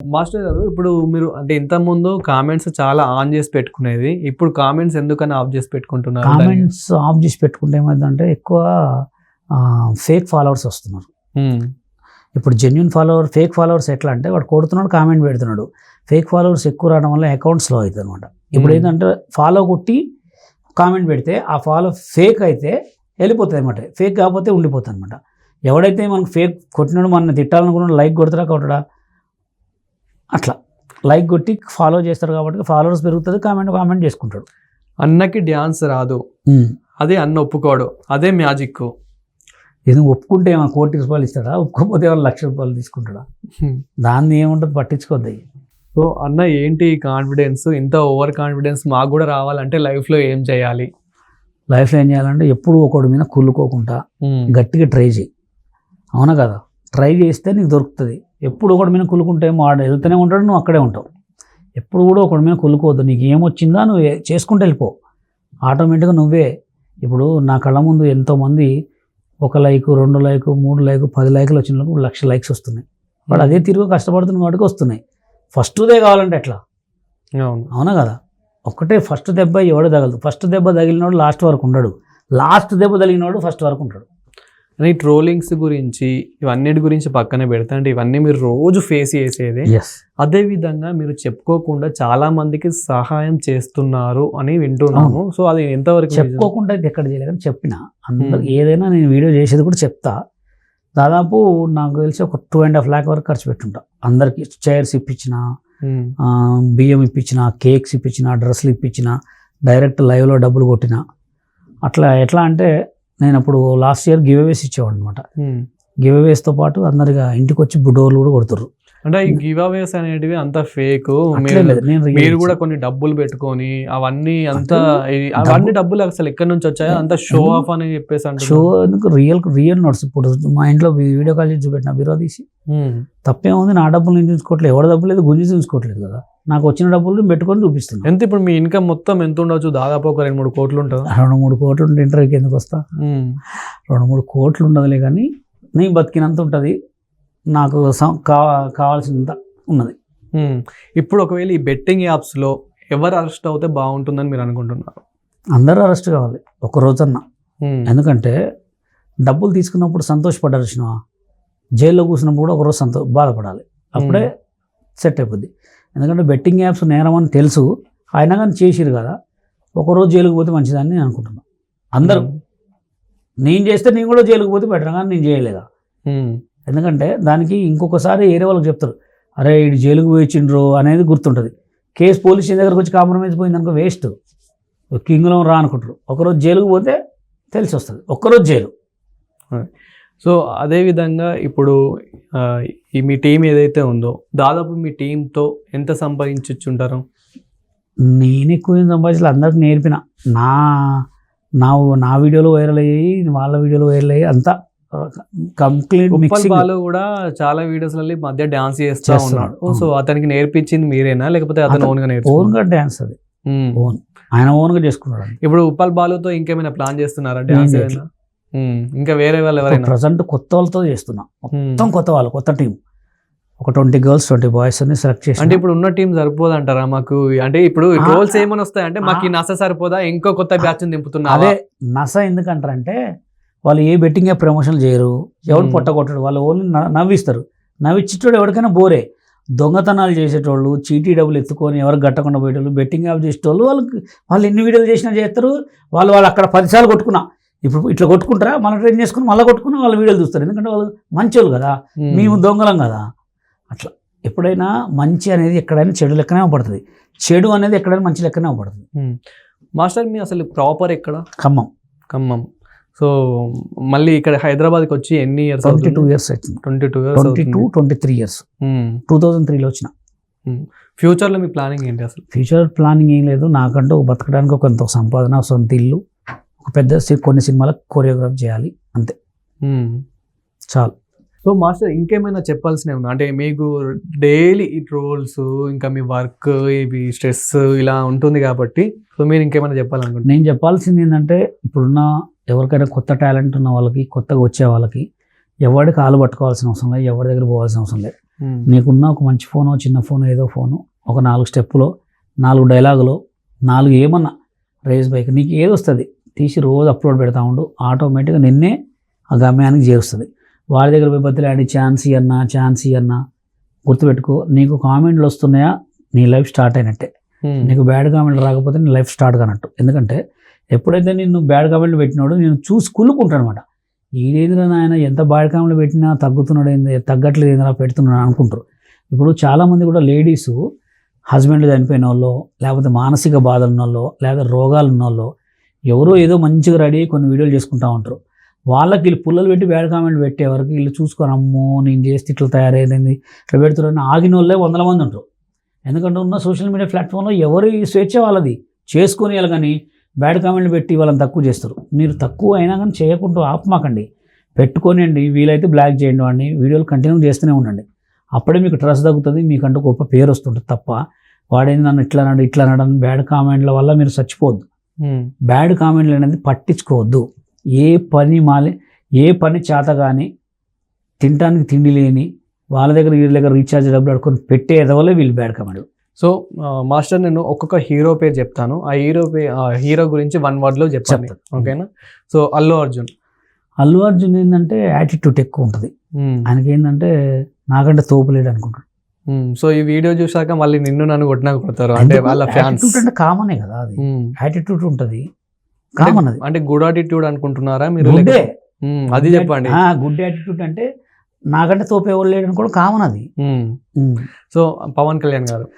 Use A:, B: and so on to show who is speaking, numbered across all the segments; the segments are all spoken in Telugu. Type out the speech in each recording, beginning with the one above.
A: మాస్టర్ గారు ఇప్పుడు మీరు అంటే ఇంత ముందు కామెంట్స్ చాలా ఆన్ చేసి పెట్టుకునేది. ఇప్పుడు కామెంట్స్ ఎందుకని ఆఫ్ చేసి పెట్టుకుంటున్నారు?
B: కామెంట్స్ ఆఫ్ చేసి పెట్టుకుంటే ఏమైందంటే ఎక్కువ ఫేక్ ఫాలోవర్స్ వస్తున్నారు. ఇప్పుడు జెన్యున్ ఫాలోవర్ ఫేక్ ఫాలోవర్స్ ఎట్లా అంటే వాడు కొడుతున్నాడు కామెంట్ పెడుతున్నాడు. ఫేక్ ఫాలోవర్స్ ఎక్కువ రావడం వల్ల అకౌంట్ స్లో అవుతుంది అనమాట ఇప్పుడు. ఏంటంటే ఫాలో కొట్టి కామెంట్ పెడితే ఆ ఫాలో ఫేక్ అయితే వెళ్ళిపోతుంది అనమాట ఫేక్ కాకపోతే ఉండిపోతుంది అనమాట ఎవడైతే మనకు ఫేక్ కొట్టినాడు మన తిట్టాలనుకున్నాడు లైక్ కొడతారా కొట్టడా? అట్లా. లైక్ కొట్టి ఫాలో చేస్తారు కాబట్టి ఫాలోవర్స్ పెరుగుతుంది కామెంట్ కామెంట్ చేసుకుంటాడు.
A: అన్నకి డ్యాన్స్ రాదు. అదే అన్న ఒప్పుకోడు. అదే మ్యాజిక్
B: ఇది ఒప్పుకుంటే ఏమైనా కోటి రూపాయలు ఇస్తాడా? ఒప్పుకోకపోతే ఏమైనా లక్ష రూపాయలు తీసుకుంటాడా? దాన్ని ఏముంటుంది? పట్టించుకోద్ది.
A: సో అన్న ఏంటి కాన్ఫిడెన్స్ ఇంత ఓవర్ కాన్ఫిడెన్స్ మాకు కూడా రావాలంటే లైఫ్లో ఏం చేయాలి?
B: లైఫ్లో ఏం చేయాలంటే ఎప్పుడు ఒకటి మీద కుళ్ళుకోకుండా
A: ఉమ్,
B: గట్టిగా ట్రై చేయి. అవునా కదా? ట్రై చేస్తే నీకు దొరుకుతుంది. ఎప్పుడు ఒకటి మీద కులుకుంటే వాడు వెళ్తూనే ఉంటాడు నువ్వు అక్కడే ఉంటావు. ఎప్పుడు కూడా ఒకటి మీద కులుకోవద్దు. నీకు ఏమొచ్చిందా నువ్వు చేసుకుంటూ వెళ్ళిపో. ఆటోమేటిక్గా నువ్వే. ఇప్పుడు నా కళ్ళ ముందు ఎంతోమంది ఒక లైక్ రెండు లైక్ మూడు లైక్ పది లైకులు వచ్చిన లక్ష లైక్స్ వస్తున్నాయి. వాడు అదే తిరిగి కష్టపడుతున్న వాడికి వస్తున్నాయి. ఫస్ట్దే కావాలంటే ఎట్లా?
A: అవును.
B: అవునా కదా? ఒక్కటే ఫస్ట్ దెబ్బ ఎవడు తగలదు. ఫస్ట్ దెబ్బ తగిలినోడు లాస్ట్ వరకు ఉండడు. లాస్ట్ దెబ్బ తగిలినోడు ఫస్ట్ వరకు ఉంటాడు.
A: అని ట్రోలింగ్స్ గురించి ఇవన్నిటి గురించి పక్కనే పెడతా. అంటే ఇవన్నీ మీరు రోజు ఫేస్ చేసేదే.
B: ఎస్
A: అదే విధంగా మీరు చెప్పుకోకుండా చాలా మందికి సహాయం చేస్తున్నారు అని వింటున్నాము. సో అది ఎంతవరకు?
B: చెప్పుకోకుండా ఎక్కడ చేయలేదు చెప్పిన. అందరు ఏదైనా నేను వీడియో చేసేది కూడా చెప్తా. దాదాపు నాకు తెలిసి ఒక టూ అండ్ హాఫ్ ల్యాక్ వరకు ఖర్చు పెట్టుంటా. అందరికి చైర్స్ ఇప్పించిన ఆ, బియ్యం ఇప్పించిన కేక్స్ ఇప్పించిన డ్రెస్సులు ఇప్పించిన డైరెక్ట్ లైవ్లో డబ్బులు కొట్టిన. అట్లా ఎట్లా అంటే నేను అప్పుడు లాస్ట్ ఇయర్ గివ్ అవేస్ ఇచ్చేవాడు అనమాట. గివ్ అవేస్తో పాటు అందరిగా ఇంటికి వచ్చి డోర్లు కూడా కొడుతుర్రు
A: అంటే ఈ గివ్ అవేస్ అనేటివి అంత ఫేక్. మీరు కూడా. కొన్ని డబ్బులు పెట్టుకొని అవన్నీ అంతా
B: అంటే
A: అవన్నీ డబ్బులు అసలు ఎక్కడి నుంచి వచ్చాయో అంత షో? ఆఫ్ అని చెప్పేసి
B: షో
A: అంటున్నారు.
B: ఎందుకు? రియల్ రియల్ నోట్స్ ఇప్పుడు మా ఇంట్లో వీడియో కాల్ చేసి చూపెట్టిన బీరో తీసి. తప్పేముంది నా డబ్బులు నేను చూసుకోవట్లేదు. ఎవరి డబ్బులు లేదు? గుంజి చూసుకోవట్లేదు కదా. నాకు వచ్చిన డబ్బులు పెట్టుకొని చూపిస్తున్నాను
A: ఎంత ఇప్పుడు మీ ఇన్కమ్ మొత్తం ఎంత ఉండొచ్చు? దాదాపు ఒక రెండు మూడు కోట్లు ఉంటుందా?
B: రెండు మూడు కోట్లు ఉంటే ఇంటర్వ్యూకి ఎందుకు వస్తా? రెండు మూడు కోట్లు ఉండదులే కానీ నేను బతికినంత ఉంటుంది. నాకు కావాల్సినంత ఉన్నది.
A: ఇప్పుడు ఒకవేళ ఈ బెట్టింగ్ యాప్స్లో ఎవరు అరెస్ట్ అవుతే బాగుంటుందని మీరు అనుకుంటున్నారు?
B: అందరూ అరెస్ట్ కావాలి ఒక రోజన్నా. ఎందుకంటే డబ్బులు తీసుకున్నప్పుడు సంతోషపడ్డారు వచ్చిన జైల్లో కూర్చున్నప్పుడు కూడా ఒకరోజు సంతో బాధపడాలి. అప్పుడే సెట్ అయిపోద్ది. ఎందుకంటే బెట్టింగ్ యాప్స్ నేరం అని తెలుసు. అయినా కానీ చేసిరు కదా. ఒకరోజు జైలుకు పోతే మంచిదని నేను అనుకుంటున్నాను అందరూ. నేను చేస్తే నేను కూడా జైలుకు పోతే బెటర్? కానీ నేను చేయలేదా? ఎందుకంటే దానికి ఇంకొకసారి ఏరే వాళ్ళకి చెప్తారు అరే ఇటు జైలుకు పోయిండ్రు అనేది గుర్తుంటుంది. కేసు పోలీస్ దగ్గరకు వచ్చి కాంప్రమైజ్ పోయింది అనుకో వేస్ట్ కింగ్లో రా అనుకుంటారు. ఒకరోజు జైలుకు పోతే తెలిసి వస్తుంది ఒక్కరోజు జైలు.
A: సో అదే విధంగా ఇప్పుడు ఈ మీ టీం ఏదైతే ఉందో దాదాపు మీ టీంతో ఎంత సంపాదించుంటారు
B: నేను ఎక్కువ ఏం సంపాదించాలి అందరికి నేర్పిన. నా నా నా వీడియోలు వైరల్ అయ్యాయి వాళ్ళ వీడియోలు వైరల్ అయ్యాయి అంతా కంప్లీట్
A: ఉప్పల్
B: మిక్సింగ్.
A: బాలు కూడా చాలా వీడియోస్ ఈ మధ్య డాన్స్ చేస్తా. ఉన్నాడు. సో అతనికి నేర్పించింది మీరేనా? లేకపోతే అతను
B: ఓన్గా
A: ఓన్? గా
B: డ్యాన్స్ అది. ఓన్ ఆయన ఓన్గా చేసుకున్నాడు.
A: ఇప్పుడు ఉప్పల్ బాలుతో ఇంకేమైనా ప్లాన్ చేస్తున్నారా డాన్స్. ఇంకా వేరే వాళ్ళు ఎవరైనా?
B: ప్రజెంట్ కొత్త వాళ్ళతో చేస్తున్నా. మొత్తం కొత్త వాళ్ళు కొత్త టీం ఒక ట్వంటీ గర్ల్స్ ట్వంటీ బాయ్స్ అని సెలెక్ట్ చేసి
A: అంటే ఇప్పుడు ఉన్న టీం సరిపోదు అంటారా మాకు? అంటే ఇప్పుడు రోల్స్ ఏమైనా వస్తాయంటే మాకు ఈ. నస సరిపోదా? ఇంకో కొత్త బ్యాచ్ దింపుతున్నా
B: అదే నస ఎందుకంటారంటే వాళ్ళు ఏ బెట్టింగ్ ప్రమోషన్లు చేయరు ఎవడు. పొట్ట కొట్టడు వాళ్ళు ఓన్లీ నవ్విస్తారు. నవ్విచ్చేటోడు ఎవరికైనా బోరే. దొంగతనాలు చేసేటోళ్ళు చీటీ డబ్బులు ఎత్తుకొని ఎవరికి గట్టకుండా పోయేటోళ్ళు బెట్టింగ్ యాప్ చేసేటోళ్ళు వాళ్ళకి వాళ్ళు ఎన్ని వీడియోలు చేసినా చేస్తారు వాళ్ళు వాళ్ళు అక్కడ పదిసార్లు కొట్టుకున్నా. ఇప్పుడు ఇట్లా కొట్టుకుంటారా? మళ్ళీ ట్రైన్ చేసుకుని మళ్ళీ కొట్టుకుని వాళ్ళ వీడియోలు చూస్తారు. ఎందుకంటే వాళ్ళు మంచోళ్ళు కదా. మేము. దొంగలం కదా. అట్లా ఎప్పుడైనా మంచి అనేది ఎక్కడైనా చెడు లెక్కనే పడుతుంది చెడు అనేది ఎక్కడైనా మంచి లెక్కనే పడుతుంది.
A: మాస్టర్ మీ అసలు ప్రాపర్ ఎక్కడ?
B: ఖమ్మం.
A: ఖమ్మం. సో మళ్ళీ ఇక్కడ హైదరాబాద్కి వచ్చి ఎన్ని years
B: twenty two years
A: twenty two years
B: twenty two twenty three years two thousand త్రీలో వచ్చిన.
A: ఫ్యూచర్లో మీ ప్లానింగ్ ఏంటి అసలు?
B: ఫ్యూచర్ ప్లానింగ్ ఏం లేదు. నాకంటూ బతకడానికి ఒక కొంత సంపాదన సొంత ఇల్లు ఒక పెద్ద కొన్ని సినిమాలకు కొరియోగ్రాఫ్ చేయాలి. అంతే. చాలు.
A: సో మాస్టర్ ఇంకేమైనా చెప్పాల్సినవి ఉన్నా? అంటే మీకు డైలీ ఈ ట్రోల్స్ ఇంకా మీ వర్క్ ఇవి స్ట్రెస్ ఇలా ఉంటుంది కాబట్టి. సో మీరు ఇంకేమైనా చెప్పాలనుకుంటున్నారు?
B: నేను చెప్పాల్సింది ఏంటంటే ఇప్పుడున్న ఎవరికైనా కొత్త టాలెంట్ ఉన్న వాళ్ళకి కొత్తగా వచ్చే వాళ్ళకి ఎవరి కాలు పట్టుకోవాల్సిన అవసరం లేదు ఎవరి దగ్గర పోవాల్సిన అవసరం లేదు. నీకున్న ఒక మంచి ఫోను చిన్న ఫోను ఏదో ఫోను ఒక నాలుగు స్టెప్పులో నాలుగు డైలాగులో నాలుగు ఏమన్నా రేస్ బైక్ నీకు ఏది వస్తుంది? తీసి రోజు అప్లోడ్ పెడతా ఉండు ఆటోమేటిక్గా నిన్నే ఆ గమ్యానికి చేరుస్తుంది. వాడి దగ్గర పోయి బతిలాడి ఛాన్స్ ఇయ్యన్నా ఛాన్స్ ఇయ్యన్నా గుర్తుపెట్టుకో నీకు కామెంట్లు వస్తున్నాయా? నీ లైఫ్ స్టార్ట్ అయినట్టే. నీకు బ్యాడ్ కామెంట్లు రాకపోతే నీ లైఫ్ స్టార్ట్ కానట్టు. ఎందుకంటే ఎప్పుడైతే నిన్ను బ్యాడ్ కామెంట్లు పెట్టినాడో నేను చూసి కుళ్ళుకుంటాను అనమాట ఈడేంద్ర నాయన ఎంత బ్యాడ్ కామెంట్లు పెట్టినా తగ్గుతున్నాడు ఏంది? తగ్గట్లేదు ఏంద్రా పెడుతున్నాడు అనుకుంటారు. ఇప్పుడు చాలామంది కూడా లేడీస్ హస్బెండ్ చనిపోయిన వాళ్ళు లేకపోతే మానసిక బాధలు ఉన్న వాళ్ళు లేకపోతే రోగాలు ఉన్న వాళ్ళు ఎవరో ఏదో మంచిగా రెడీ కొన్ని వీడియోలు చేసుకుంటూ ఉంటారు. వాళ్ళకి వీళ్ళు పుల్లలు పెట్టి బ్యాడ్ కామెంట్లు పెట్టే వరకు వీళ్ళు చూసుకొని అమ్మో నేను చేస్తే ఇట్లా తయారైంది ఇట్లా పెడుతున్నారని ఆగిన వాళ్ళే వందల మంది ఉంటారు. ఎందుకంటే ఉన్న సోషల్ మీడియా ప్లాట్ఫామ్లో ఎవరి స్వేచ్ఛ వాళ్ళది. చేసుకొని వాళ్ళు కానీ బ్యాడ్ కామెంట్లు పెట్టి వాళ్ళని తక్కువ చేస్తారు. మీరు తక్కువ అయినా కానీ చేయకుండా ఆపమాకండి. పెట్టుకోనండి వీలైతే బ్లాక్ చేయండి వాడిని వీడియోలు కంటిన్యూ చేస్తూనే ఉండండి. అప్పుడే మీకు ట్రస్ట్ తగ్గుతుంది మీకంటూ గొప్ప పేరు వస్తుంటుంది తప్ప వాడేది నన్ను ఇట్లా అన్నాడు ఇట్లా అన్నాడు అని బ్యాడ్ కామెంట్ల వల్ల మీరు చచ్చిపోవద్దు. బ్యాడ్ కామెంట్లు అనేది పట్టించుకోవద్దు. ఏ పని మాలి ఏ పని చేత కానీ తినడానికి తిండి లేని వాళ్ళ దగ్గర వీళ్ళ దగ్గర రీఛార్జ్ డబ్బులు అడుకొని పెట్టే ఎదవలే వీళ్ళు బ్యాడ్ కామెంట్
A: సో మాస్టర్ నేను ఒక్కొక్క హీరో పేరు చెప్తాను. ఆ హీరో పే ఆ హీరో గురించి వన్ వర్డ్లో చెప్పండి.
B: చెప్తాను.
A: ఓకేనా? సో అల్లు అర్జున్.
B: అల్లు అర్జున్ ఏంటంటే యాటిట్యూడ్ ఎక్కువ ఉంటుంది. ఆయనకి ఏంటంటే నాకంటే తోపులేడు అనుకుంటాడు.
A: సో ఈ వీడియో చూసాక మళ్ళీ నిన్ను నన్ను కొట్టినా కొడతారు. అంటే? వాళ్ళ ఫ్యాన్స్.
B: అంటే కామనే కదా అది. యాటిట్యూడ్ ఉంటుంది. కామన్ అది.
A: అంటే గుడ్ ఆటిట్యూడ్ అనుకుంటున్నారా మీరు? అది చెప్పండి.
B: గుడ్ యాటిట్యూడ్ అంటే నాకంటే తోపు ఎవరు లేడు కూడా కామన్ అది.
A: సో పవన్ కళ్యాణ్ గారు.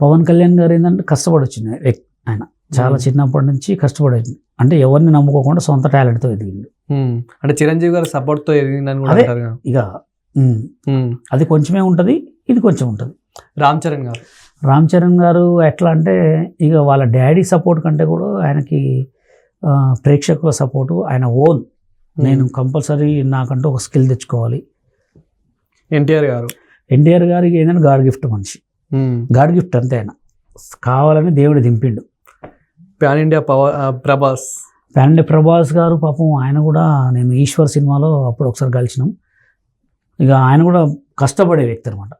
B: పవన్ కళ్యాణ్ గారు ఏంటంటే కష్టపడి వచ్చింది వ్యక్తి ఆయన చాలా. చిన్నప్పటి నుంచి కష్టపడి వచ్చింది అంటే ఎవరిని నమ్ముకోకుండా సొంత టాలెంట్తో ఎదిగిండు
A: ఉమ్. అంటే చిరంజీవి గారు సపోర్ట్తో ఎదిగిందని.
B: ఇక. అది కొంచెమే ఉంటుంది ఇది కొంచెం ఉంటుంది
A: రామ్ చరణ్ గారు
B: రామ్ చరణ్ గారు ఎట్లా అంటే ఇక వాళ్ళ డాడీ సపోర్ట్ కంటే కూడా ఆయనకి ప్రేక్షకుల సపోర్టు ఆయన ఓన్ నేను కంపల్సరీ నాకంటూ ఒక స్కిల్ తెచ్చుకోవాలి
A: ఎన్టీఆర్ గారు
B: ఎన్టీఆర్ గారికి ఏంటంటే గాడ్ గిఫ్ట్ మనిషి. గాడ్ గిఫ్ట్ అంతే ఆయన. కావాలని దేవుడు దింపిండు.
A: Pan India Prabhas.
B: ప్యాండే ప్రభాస్ గారు పాపం ఆయన కూడా నేను ఈశ్వర్ సినిమాలో అప్పుడు ఒకసారి కలిసినాం. ఇక ఆయన కూడా కష్టపడే వ్యక్తి అనమాట.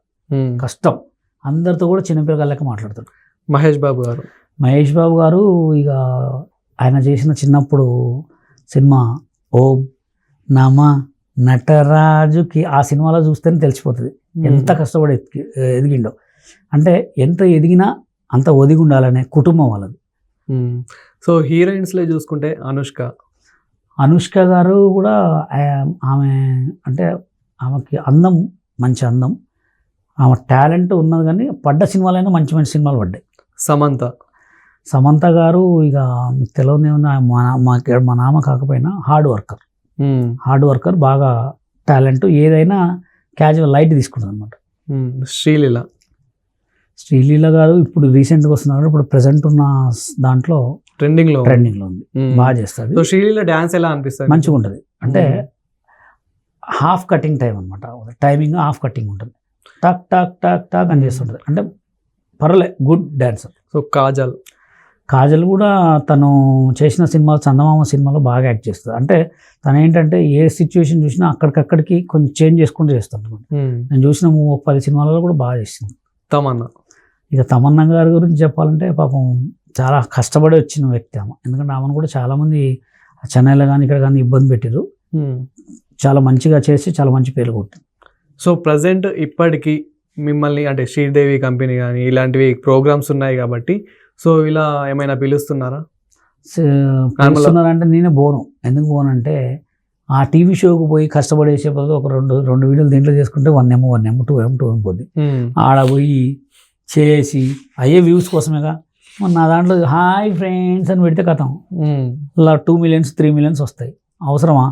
B: కష్టం. అందరితో కూడా చిన్నపిల్లగాళ్ళకి మాట్లాడతాడు.
A: మహేష్ బాబు గారు.
B: మహేష్ బాబు గారు ఇక ఆయన చేసిన చిన్నప్పుడు సినిమా ఓం నమ నటరాజుకి ఆ సినిమాలో చూస్తేనే తెలిసిపోతుంది. ఎంత కష్టపడి ఎదిగి ఎదిగిండో. అంటే ఎంత ఎదిగినా అంత ఒదిగి ఉండాలనే కుటుంబం వాళ్ళది.
A: సో హీరోయిన్స్లో చూసుకుంటే అనుష్క.
B: అనుష్క గారు కూడా ఆమె అంటే ఆమెకి అందం మంచి అందం. ఆమె టాలెంట్ ఉన్నది కానీ పడ్డ సినిమాలైనా మంచి మంచి సినిమాలు పడ్డాయి.
A: సమంత.
B: సమంత గారు ఇక మీకు ఆమె మా మా మా నామ కాకపోయినా హార్డ్ వర్కర్. హార్డ్ వర్కర్ బాగా టాలెంట్ ఏదైనా క్యాజువల్ లైట్ తీసుకుంటుంది అనమాట.
A: శ్రీలీల.
B: శ్రీలీల గారు ఇప్పుడు రీసెంట్గా వస్తున్నారు. ఇప్పుడు ప్రజెంట్ ఉన్న దాంట్లో
A: ట్రెండింగ్లో
B: ట్రెండింగ్లో ఉంది.
A: ఉమ్.
B: బాగా చేస్తుంది.
A: సో శ్రీలీల డాన్స్ ఎలా అనిపిస్తుంది?
B: మంచిగా ఉంటుంది. అంటే. హాఫ్ కటింగ్ టైం అనమాట టైమింగ్ హాఫ్ కటింగ్ ఉంటుంది. టక్ టక్ టక్ టక్ అని చేస్తుంటుంది. అంటే పర్లే good dancer.
A: So Kajal.
B: Kajal కూడా తను చేసిన సినిమా చందమామ సినిమాలో బాగా యాక్ట్ చేస్తుంది. అంటే తను ఏంటంటే ఏ సిచ్యువేషన్ చూసినా అక్కడికక్కడికి కొంచెం చేంజ్ చేసుకుంటూ
A: ఉమ్.
B: నేను చూసిన పది సినిమాలలో కూడా బాగా చేసింది.
A: తమన్నా.
B: ఇక తమన్నా గారి గురించి చెప్పాలంటే పాపం చాలా కష్టపడి వచ్చిన వ్యక్తి ఆమె. ఎందుకంటే ఆమెను కూడా చాలామంది చెన్నైలో కానీ ఇక్కడ కానీ ఇబ్బంది పెట్టారు. చాలా మంచిగా చేసి చాలా మంచి పేరు కొట్టింది.
A: సో ప్రజెంట్ ఇప్పటికి మిమ్మల్ని అంటే శ్రీదేవి కంపెనీ కానీ ఇలాంటివి ప్రోగ్రామ్స్ ఉన్నాయి కాబట్టి సో ఇలా ఏమైనా పిలుస్తున్నారా?
B: పిలుస్తున్నారంటే నేనే పోను ఎందుకు పోనంటే ఆ టీవీ షోకి పోయి కష్టపడేసే బదులు ఒక రెండు రెండు వీడియోలు దీంట్లో చేసుకుంటే one M one M two M two M పోద్ది. ఆడ పోయి చేసి అయ్యే వ్యూస్ కోసమేగా. మరి నా దాంట్లో హాయ్ ఫ్రెండ్స్ అని పెడితే కథం. ఇలా టూ మిలియన్స్ త్రీ మిలియన్స్ వస్తాయి. అవసరమా?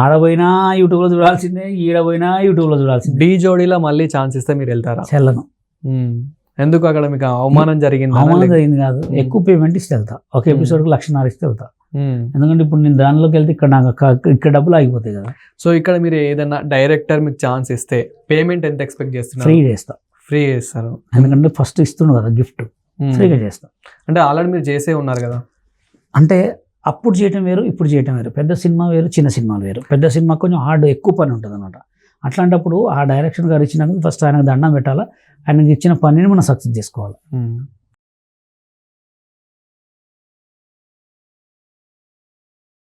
B: ఆడపోయినా యూట్యూబ్లో చూడాల్సిందే ఈడపోయినా యూట్యూబ్లో చూడాల్సిందే.
A: ఢీ జోడీలో మళ్ళీ ఛాన్స్ ఇస్తే మీరు వెళ్తారా?
B: చెల్లను.
A: ఎందుకు అక్కడ మీకు అవమానం జరిగిందా
B: అవమానం జరిగింది కాదు. ఎక్కువ పేమెంట్ ఇస్తే వెళ్తా ఒక. ఎపిసోడ్కి లక్షన్నర ఇస్తే వెళ్తా. ఎందుకంటే ఇప్పుడు నేను దానిలోకి వెళ్తే ఇక్కడ నాకు ఇక్కడ డబ్బులు ఆగిపోతాయి కదా.
A: సో ఇక్కడ మీరు ఏదైనా డైరెక్టర్ మీకు ఛాన్స్ ఇస్తే పేమెంట్ ఎంత ఎక్స్పెక్ట్ చేస్తున్నారు?
B: ఫ్రీ చేస్తా
A: ఫ్రీ చేస్తారు.
B: ఎందుకంటే ఫస్ట్ ఇస్తుండు కదా గిఫ్ట్.
A: ఉమ్.
B: ఫ్రీగా చేస్తా.
A: అంటే ఆల్రెడీ మీరు చేసే ఉన్నారు కదా?
B: అంటే అప్పుడు చేయటం వేరు ఇప్పుడు చేయటం వేరు. పెద్ద సినిమా వేరు చిన్న సినిమాలు వేరు. పెద్ద సినిమా కొంచెం హార్డ్ ఎక్కువ పని ఉంటుంది అనమాట అట్లాంటప్పుడు ఆ డైరెక్షన్ గారు ఇచ్చినందుకు ఫస్ట్ ఆయనకు దండం పెట్టాలా. ఆయనకి ఇచ్చిన పనిని మనం సక్సెస్ చేసుకోవాలి.
A: ఉమ్.